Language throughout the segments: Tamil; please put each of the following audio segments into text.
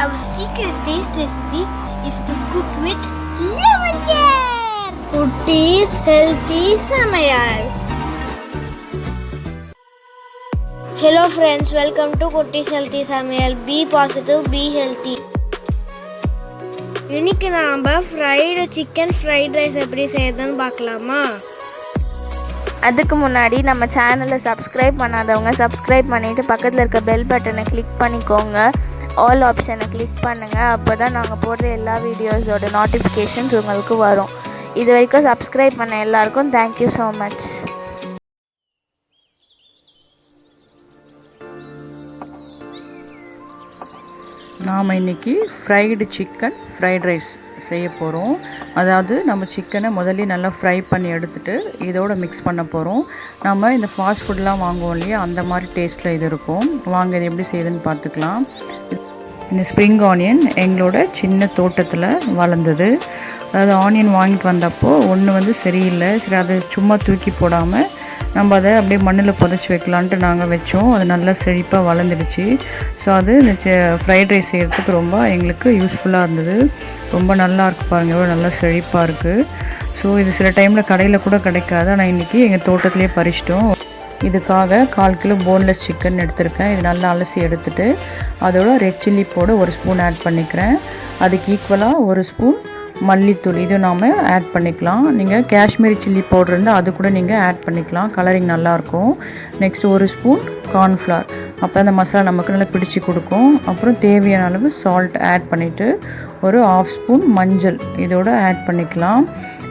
Our secret taste recipe is to cook with lemon care. To taste healthy samayal. Hello friends, welcome to Kutti's healthy samayal. Be positive, be healthy. இன்னைக்கு நாம் ஃப்ரைடு சிக்கன் ஃப்ரைட் ரைஸ் எப்படி செய்யறதுன்னு பார்க்கலாமா அதுக்கு முன்னாடி நம்ம சேனலை சப்ஸ்கிரைப் பண்ணாதவங்க சப்ஸ்கிரைப் பண்ணிவிட்டு பக்கத்தில் இருக்க பெல் பட்டனை கிளிக் பண்ணிக்கோங்க ஆல் ஆப்ஷனை கிளிக் பண்ணுங்கள் அப்போ தான் நாங்கள் போடுற எல்லா வீடியோஸோட நோட்டிஃபிகேஷன்ஸ் உங்களுக்கு வரும். இது வரைக்கும் சப்ஸ்கிரைப் பண்ண எல்லாருக்கும் தேங்க்யூ ஸோ மச் நாம் இன்றைக்கி ஃப்ரைடு சிக்கன் ஃப்ரைட் ரைஸ் செய்ய போகிறோம் அதாவது நம்ம சிக்கனை முதல்ல நல்லா ஃப்ரை பண்ணி எடுத்துகிட்டு இதோட மிக்ஸ் பண்ண போகிறோம் நம்ம இந்த ஃபாஸ்ட் ஃபுட்லாம் வாங்குவோம் இல்லையா? அந்த மாதிரி டேஸ்ட்டில் இது இருக்கும். வாங்க இது எப்படி செய்யுதுன்னு பார்த்துக்கலாம். இந்த ஸ்ப்ரிங் ஆனியன் எங்களோட சின்ன தோட்டத்தில் வளர்ந்தது. அதாவது ஆனியன் வாங்கிட்டு வந்தப்போ ஒன்று வந்து சரியில்லை. சரி அதை சும்மா தூக்கி போடாமல் நம்ம அதை அப்படியே மண்ணில் புதைச்சி வைக்கலான்ட்டு நாங்கள் வச்சோம். அது நல்லா செழிப்பாக வளர்ந்துடுச்சு. ஸோ அது இந்த ஃப்ரைட் ரைஸ் செய்கிறதுக்கு ரொம்ப எங்களுக்கு யூஸ்ஃபுல்லாக இருந்தது. ரொம்ப நல்லா இருக்கு பாருங்கள் எவ்வளோ நல்லா செழிப்பாக இருக்குது ஸோ இது சில டைமில் கடையில் கூட கிடைக்காது. ஆனால் இன்றைக்கி எங்கள் தோட்டத்திலே பறிச்சிட்டோம். இதுக்காக கால் கிலோ போன்லெஸ் சிக்கன் எடுத்திருக்கேன். இது நல்லா அலசி எடுத்துகிட்டு அதோட ரெட் சில்லி போட ஒரு ஸ்பூன் ஆட் பண்ணிக்கிறேன். அதுக்கு ஈக்குவலாக ஒரு ஸ்பூன் மல்லித்தூள் இது நாம் ஆட் பண்ணிக்கலாம். நீங்கள் காஷ்மீரி சில்லி பவுடர் இருந்தால் அது கூட நீங்கள் ஆட் பண்ணிக்கலாம். கலரிங் நல்லாயிருக்கும் நெக்ஸ்ட் ஒரு ஸ்பூன் கார்ன்ஃப்ளவர் அப்போ அந்த மசாலா நமக்கு நல்லா பிடிச்சி கொடுக்கும். அப்புறம் தேவையான அளவு சால்ட் ஆட் பண்ணிவிட்டு ஒரு ஆஃப் ஸ்பூன் மஞ்சள் இதோட ஆட் பண்ணிக்கலாம்.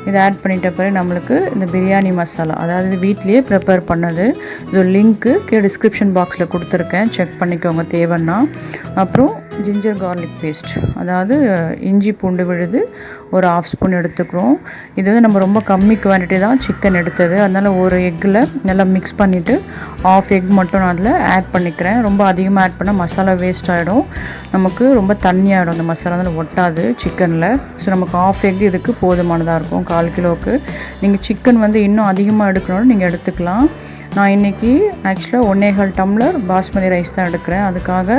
இதை ஆட் பண்ணிட்ட பிறகு நம்மளுக்கு இந்த பிரியாணி மசாலா அதாவது வீட்லேயே ப்ரிப்பேர் பண்ணது இது லிங்க்கு கீழே டிஸ்கிரிப்ஷன் பாக்ஸில் கொடுத்துருக்கேன். செக் பண்ணிக்கோங்க தேவைன்னா. அப்புறம் ஜிஞ்சர் கார்லிக் பேஸ்ட் அதாவது இஞ்சி பூண்டு விழுது ஒரு ஆஃப் ஸ்பூன் எடுத்துக்கிறோம். இது வந்து நம்ம ரொம்ப கம்மி குவான்டிட்டி தான் சிக்கன் எடுத்தது. அதனால் ஒரு எக்கில் நல்லா மிக்ஸ் பண்ணிவிட்டு ஆஃப் எக் மட்டும் நான் அதில் ஆட் பண்ணிக்கிறேன். ரொம்ப அதிகமாக ஆட் பண்ணால் மசாலா வேஸ்ட் ஆகிடும் நமக்கு ரொம்ப தண்ணியாகிடும் அந்த மசாலா அதில் ஒட்டாது சிக்கனில் ஸோ நமக்கு ஆஃப் எக் இதுக்கு போதுமானதாக இருக்கும் கால் கிலோவுக்கு. நீங்கள் சிக்கன் வந்து இன்னும் அதிகமாக எடுக்கணும்னு நீங்கள் எடுத்துக்கலாம். நான் இன்றைக்கி ஆக்சுவலாக ஒன்னேகால் டம்ளர் பாஸ்மதி ரைஸ் தான் எடுக்கிறேன். அதுக்காக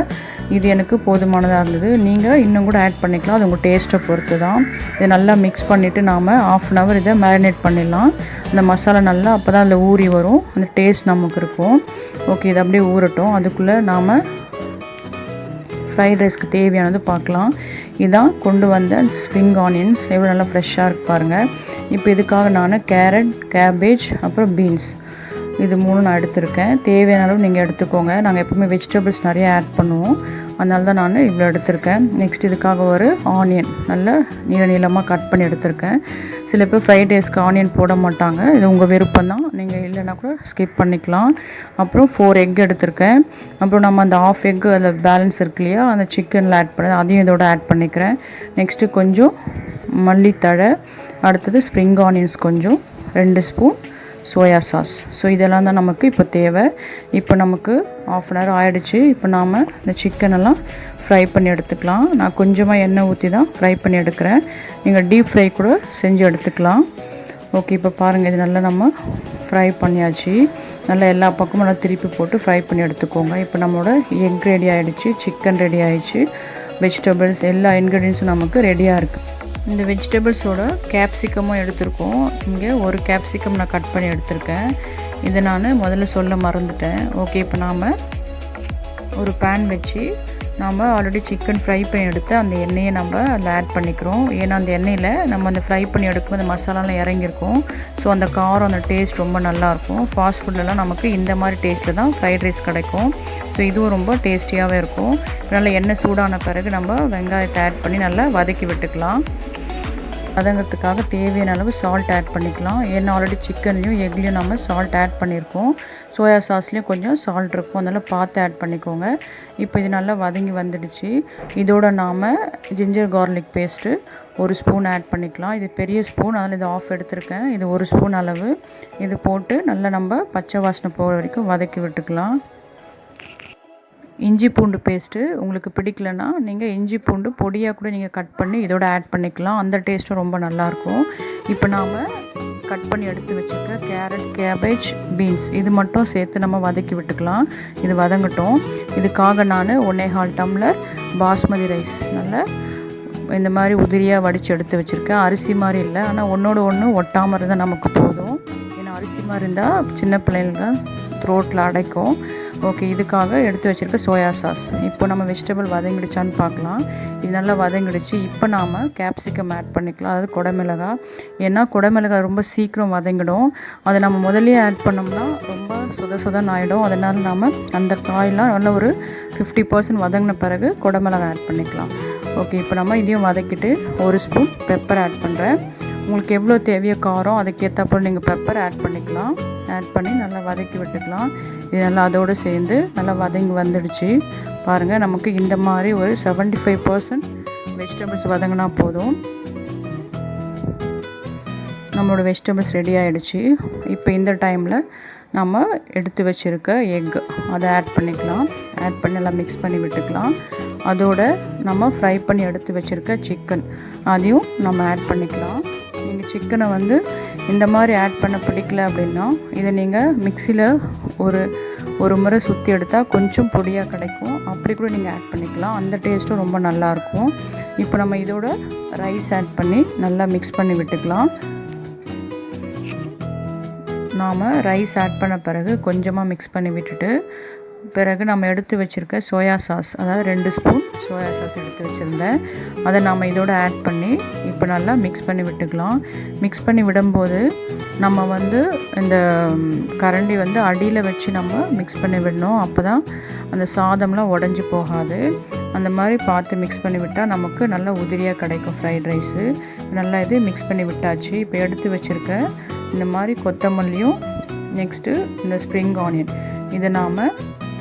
இது எனக்கு போதுமானதாக இருந்தது நீங்கள் இன்னும் கூட ஆட் பண்ணிக்கலாம். அது உங்கள் டேஸ்ட்டை பொறுத்து தான் இதை நல்லா மிக்ஸ் பண்ணிவிட்டு நாம் ஆஃப் அன் ஹவர் இதை மேரினேட் பண்ணிடலாம். அந்த மசாலா நல்லா அப்போ தான் அதில் ஊறி வரும். அந்த டேஸ்ட் நமக்கு இருக்கும். ஓகே இது அப்படியே ஊறட்டும். அதுக்குள்ளே நாம் ஃப்ரைட் ரைஸ்க்கு தேவையானது பார்க்கலாம். இதான் கொண்டு வந்த ஸ்ப்ரிங் ஆனியன்ஸ் எவ்வளோ நல்லா ஃப்ரெஷ்ஷாக இருக்கு பாருங்கள் இப்போ இதுக்காக நான் கேரட் கேபேஜ் அப்புறம் பீன்ஸ் இது மூணு நான் எடுத்திருக்கேன். தேவையான அளவு நீங்கள் எடுத்துக்கோங்க. நாங்கள் எப்பவுமே வெஜிடபிள்ஸ் நிறைய ஆட் பண்ணுவோம். அதனால தான் நான் இவ்வளோ எடுத்திருக்கேன். நெக்ஸ்ட் இதுக்காக ஒரு ஆனியன் நல்லா நீள நீளமாக கட் பண்ணி எடுத்திருக்கேன். சில பேர் ஃப்ரைட் ரைஸ்க்கு ஆனியன் போட மாட்டாங்க. இது உங்கள் விருப்பம் தான் நீங்கள் இல்லைன்னா கூட ஸ்கிப் பண்ணிக்கலாம். அப்புறம் ஃபோர் எக் எடுத்திருக்கேன். அப்புறம் நம்ம அந்த ஆஃப் எக் அதில் பேலன்ஸ் இருக்கு இல்லையா? அந்த சிக்கனில் ஆட் பண்ண அதையும் இதோட ஆட் பண்ணிக்கிறேன். நெக்ஸ்ட்டு கொஞ்சம் மல்லித்தழை அடுத்தது ஸ்ப்ரிங் ஆனியன்ஸ் கொஞ்சம் ரெண்டு ஸ்பூன் சோயா சாஸ். ஸோ இதெல்லாம் தான் நமக்கு இப்போ தேவை. இப்போ நமக்கு ஆஃப் அன் ஹவர் ஆகிடுச்சு இப்போ நாம் இந்த சிக்கனெல்லாம் ஃப்ரை பண்ணி எடுத்துக்கலாம். நான் கொஞ்சமாக எண்ணெய் ஊற்றி தான் ஃப்ரை பண்ணி எடுக்கிறேன். நீங்கள் டீப் ஃப்ரை கூட செஞ்சு எடுத்துக்கலாம். ஓகே இப்போ பாருங்கள் இது நல்லா நம்ம ஃப்ரை பண்ணியாச்சு. நல்லா எல்லா பக்கமும் நல்லா திருப்பி போட்டு ஃப்ரை பண்ணி எடுத்துக்கோங்க. இப்போ நம்மளோட எக் ரெடி ஆகிடுச்சு சிக்கன் ரெடி ஆகிடுச்சு வெஜிடபிள்ஸ் எல்லா இன்க்ரீடியன்ஸும் நமக்கு ரெடியாக இருக்குது இந்த வெஜிடபிள்ஸோட கேப்சிகமும் எடுத்திருக்கோம். இங்கே ஒரு கேப்சிகம் நான் கட் பண்ணி எடுத்திருக்கேன். இதை நான் முதல்ல சொல்ல மறந்துட்டேன். ஓகே இப்போ நாம் ஒரு பேன் வச்சு நாம் ஆல்ரெடி சிக்கன் ஃப்ரை பண்ணி எடுத்து அந்த எண்ணெயை நம்ம அதில் ஆட் பண்ணிக்கிறோம். ஏன்னா அந்த எண்ணெயில் நம்ம அந்த ஃப்ரை பண்ணி எடுக்கும் அந்த மசாலாலாம் இறங்கியிருக்கும். ஸோ அந்த காரம் அந்த டேஸ்ட் ரொம்ப நல்லாயிருக்கும் ஃபாஸ்ட் ஃபுட்லலாம் நமக்கு இந்த மாதிரி டேஸ்ட்டில் தான் ஃப்ரைட் ரைஸ் கிடைக்கும். ஸோ இதுவும் ரொம்ப டேஸ்டியாகவே இருக்கும். நல்லா எண்ணெய் சூடான பிறகு நம்ம வெங்காயத்தை ஆட் பண்ணி நல்லா வதக்கி விட்டுக்கலாம். வதங்கிறதுக்காக தேவையான அளவு சால்ட் ஆட் பண்ணிக்கலாம். ஏன்னா ஆல்ரெடி சிக்கன்லேயும் எக்லேயும் நம்ம சால்ட் ஆட் பண்ணியிருக்கோம் சோயா சாஸ்லேயும் கொஞ்சம் சால்ட் இருக்கும். அதனால் பார்த்து ஆட் பண்ணிக்கோங்க. இப்போ இது நல்லா வதங்கி வந்துடுச்சு. இதோட நாம் ஜிஞ்சர் கார்லிக் பேஸ்ட்டு ஒரு ஸ்பூன் ஆட் பண்ணிக்கலாம். இது பெரிய ஸ்பூன் அதில் இது ஆஃப் எடுத்திருக்கேன். இது ஒரு ஸ்பூன் அளவு. இது போட்டு நல்லா நம்ம பச்சை வாசனை போகிற வரைக்கும் வதக்கி விட்டுக்கலாம். இஞ்சி பூண்டு பேஸ்ட்டு உங்களுக்கு பிடிக்கலனா நீங்கள் இஞ்சி பூண்டு பொடியாக கூட நீங்கள் கட் பண்ணி இதோட ஆட் பண்ணிக்கலாம். அந்த டேஸ்ட்டும் ரொம்ப நல்லாயிருக்கும் இப்போ நாம் கட் பண்ணி எடுத்து வச்சுருக்க கேரட் கேபேஜ் பீன்ஸ் இது மட்டும் சேர்த்து நம்ம வதக்கி விட்டுக்கலாம். இது வதங்கட்டும். இதுக்காக நான் ஒன்னே கால் டம்ளர் பாஸ்மதி ரைஸ் நல்லா இந்த மாதிரி உதிரியாக வடித்து எடுத்து வச்சுருக்கேன். அரிசி மாதிரி இல்லை. ஆனால் ஒன்றோட ஒன்று ஒட்டாமல் இருந்தால் நமக்கு போதும். ஏன்னா அரிசி மாதிரி இருந்தால் சின்ன பிள்ளைங்களுக்கு த்ரோட்டில் அடைக்கும். ஓகே இதுக்காக எடுத்து வச்சுருக்க சோயா சாஸ் இப்போ நம்ம வெஜிடபிள் வதங்கிடுச்சான்னு பார்க்கலாம். இது நல்லா வதங்கிடுச்சு. இப்போ நாம் கேப்சிகம் ஆட் பண்ணிக்கலாம். அதாவது குடமிளகா. ஏன்னா குடமிளகா ரொம்ப சீக்கிரம் வதங்கிடும். அதை நம்ம முதல்லயே ஆட் பண்ணோம்னா ரொம்ப சுத சுதன் ஆகிடும் அதனால் நாம் அந்த காயெலாம் நல்ல ஒரு ஃபிஃப்டி பர்சன்ட் வதங்கின பிறகு குடமிளகா ஆட் பண்ணிக்கலாம். ஓகே இப்போ நம்ம இதையும் வதக்கிட்டு ஒரு ஸ்பூன் பெப்பர் ஆட் பண்ணுறேன் உங்களுக்கு எவ்வளோ தேவையோ காரம் அதுக்கேற்றப்போ நீங்கள் பெப்பர் ஆட் பண்ணிக்கலாம். ஆட் பண்ணி நல்லா வதக்கி விட்டுக்கலாம். இது நல்லா அதோடு சேர்ந்து நல்லா வதங்கி வந்துடுச்சு. பாருங்கள் நமக்கு இந்த மாதிரி ஒரு 75% ஃபைவ் பர்சன்ட் வெஜிடபிள்ஸ் வதங்கினா போதும். நம்மளோட வெஜிடபிள்ஸ் ரெடி ஆகிடுச்சு இப்போ இந்த டைமில் நம்ம எடுத்து வச்சுருக்க எக் அதை ஆட் பண்ணிக்கலாம். ஆட் பண்ணி எல்லாம் மிக்ஸ் பண்ணி விட்டுக்கலாம். அதோட நம்ம ஃப்ரை பண்ணி எடுத்து வச்சுருக்க சிக்கன் அதையும் நம்ம ஆட் பண்ணிக்கலாம். நீங்கள் சிக்கனை வந்து இந்த மாதிரி ஆட் பண்ண பிடிக்கல அப்படின்னா இதை நீங்கள் மிக்சியில் ஒரு ஒரு முறை சுற்றி எடுத்தால் கொஞ்சம் பொடியாக கிடைக்கும். அப்படி கூட நீங்கள் ஆட் பண்ணிக்கலாம். அந்த டேஸ்ட்டும் ரொம்ப நல்லாயிருக்கும் இப்போ நம்ம இதோட ரைஸ் ஆட் பண்ணி நல்லா மிக்ஸ் பண்ணி விட்டுக்கலாம். நாம் ரைஸ் ஆட் பண்ண பிறகு கொஞ்சமாக மிக்ஸ் பண்ணி விட்டுட்டு பிறகு நம்ம எடுத்து வச்சுருக்க சோயா சாஸ் அதாவது ரெண்டு ஸ்பூன் சோயா சாஸ் எடுத்து வச்சுருந்தேன். அதை நாம் இதோடு ஆட் பண்ணி இப்போ நல்லா மிக்ஸ் பண்ணி விட்டுக்கலாம். மிக்ஸ் பண்ணி விடும்போது நம்ம வந்து இந்த கரண்டி வந்து அடியில் வச்சு நம்ம மிக்ஸ் பண்ணி விடணும். அப்போ தான் அந்த சாதம்லாம் உடஞ்சி போகாது. அந்த மாதிரி பார்த்து மிக்ஸ் பண்ணி விட்டால் நமக்கு நல்லா உதிரியாக கிடைக்கும் ஃப்ரைட் ரைஸு நல்லா இது மிக்ஸ் பண்ணி விட்டாச்சு. இப்போ எடுத்து வச்சுருக்க இந்த மாதிரி கொத்தமல்லியும் நெக்ஸ்ட்டு இந்த ஸ்ப்ரிங் ஆனியன் இதை நாம்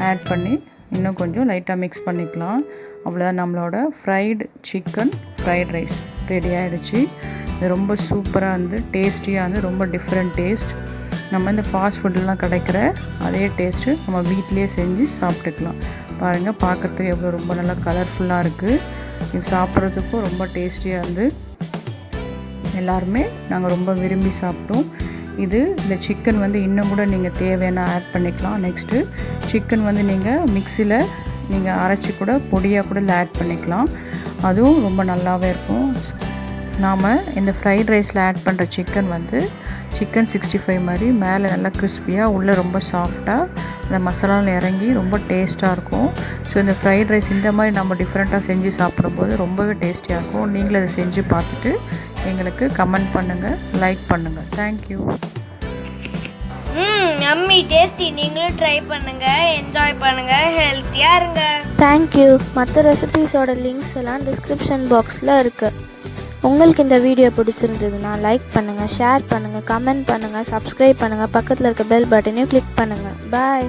ஆட் பண்ணி இன்னும் கொஞ்சம் லைட்டாக மிக்ஸ் பண்ணிக்கலாம். அவ்வளோதான் நம்மளோட fried chicken fried rice ready ஆகிடுச்சு இது ரொம்ப சூப்பராக இருந்து டேஸ்டியாக இருந்து ரொம்ப டிஃப்ரெண்ட் டேஸ்ட் நம்ம இந்த ஃபாஸ்ட் ஃபுட்லாம் கிடைக்கிற அதே டேஸ்ட்டு நம்ம வீட்டிலேயே செஞ்சு சாப்பிட்டுக்கலாம். பாருங்கள் பார்க்குறதுக்கு எவ்வளோ ரொம்ப நல்லா கலர்ஃபுல்லாக இருக்குது இது சாப்பிட்றதுக்கும் ரொம்ப டேஸ்டியாக இருந்து. எல்லாருமே நாங்கள் ரொம்ப விரும்பி சாப்பிட்டோம். இது இந்த சிக்கன் வந்து இன்னும் கூட நீங்கள் தேவையான ஆட் பண்ணிக்கலாம். நெக்ஸ்ட்டு சிக்கன் வந்து நீங்கள் மிக்சியில் நீங்கள் அரைச்சி கூட பொடியாக கூட இதில் ஆட் பண்ணிக்கலாம். அதுவும் ரொம்ப நல்லாவே இருக்கும். நாம் இந்த ஃப்ரைட் ரைஸில் ஆட் பண்ணுற சிக்கன் வந்து சிக்கன் சிக்ஸ்டி ஃபைவ் மாதிரி மேலே நல்லா கிறிஸ்பியாக உள்ளே ரொம்ப சாஃப்டாக அந்த மசாலாவில் இறங்கி ரொம்ப டேஸ்ட்டாக இருக்கும். ஸோ இந்த ஃப்ரைட் ரைஸ் இந்த மாதிரி நம்ம டிஃப்ரெண்ட்டாக செஞ்சு சாப்பிடும்போது ரொம்பவே டேஸ்டியாக இருக்கும். நீங்களும் அதை செஞ்சு பார்த்துட்டு எங்களுக்கு கமெண்ட் பண்ணுங்கள் லைக் பண்ணுங்கள் தேங்க்யூ ம் அம்மி டேஸ்டி. நீங்களும் ட்ரை பண்ணுங்க என்ஜாய் பண்ணுங்க ஹெல்த்தியா இருங்க. தேங்க்யூ மற்ற ரெசிபீஸோட லிங்க்ஸ் எல்லாம் டிஸ்கிரிப்ஷன் பாக்ஸில் இருக்குது உங்களுக்கு இந்த வீடியோ பிடிச்சிருந்ததுன்னா லைக் பண்ணுங்கள் ஷேர் பண்ணுங்கள் கமெண்ட் பண்ணுங்கள் சப்ஸ்கிரைப் பண்ணுங்கள் பக்கத்தில் இருக்க பெல் பட்டனையும் கிளிக் பண்ணுங்கள் பாய்